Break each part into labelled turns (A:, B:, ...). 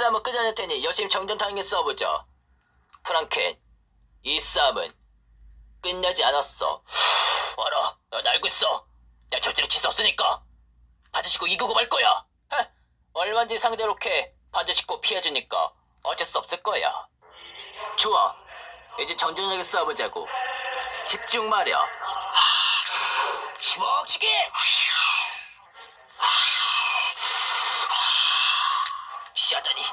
A: 싸움은 끝날 테니 열심히 정전타행에 싸워보자. 프랑켄, 이 싸움은 끝나지 않았어. 알아, 넌 알고 있어. 나 절대로 지수 없으니까. 반드시 꼭 이기고 말 거야. 헤, 얼마든지 상대로 캐꼭 피해주니까 어쩔 수 없을 거야. 좋아, 이제 정전하게 싸워보자고. 집중 말이야. 주먹치기! 피하다니.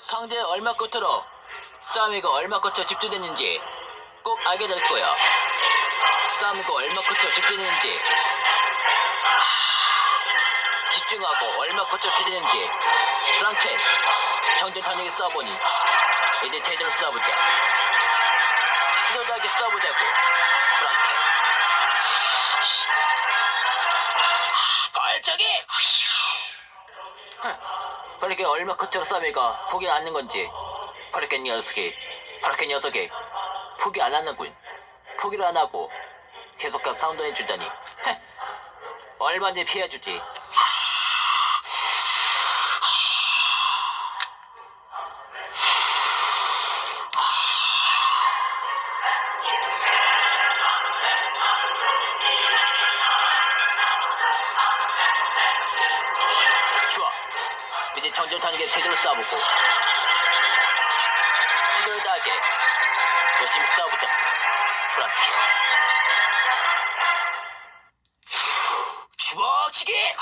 A: 상대 얼마 끝으로 싸움이가 얼마 끝으로 집중됐는지 꼭 알게 될 거야. 싸움이가 얼마 끝으로 집중됐는지 집중하고 얼마 끝으로 기대는지 프랑켄 정전 단역에 싸워보니 이제 제대로 싸워보자. 치열하게 싸워보자고 그렇게 얼마 끝으로 싸움이가 포기 안 하는 건지. 그렇게 녀석이 그렇게 녀석이 포기 안 하는군. 포기를 안 하고 계속해서 사운드 해주다니. 헤, 얼마든지 피해주지 이제 정전탄에게 제대로 싸워보고. 최선을 다하게 열심히 싸워보자 프랑키. 주먹치기!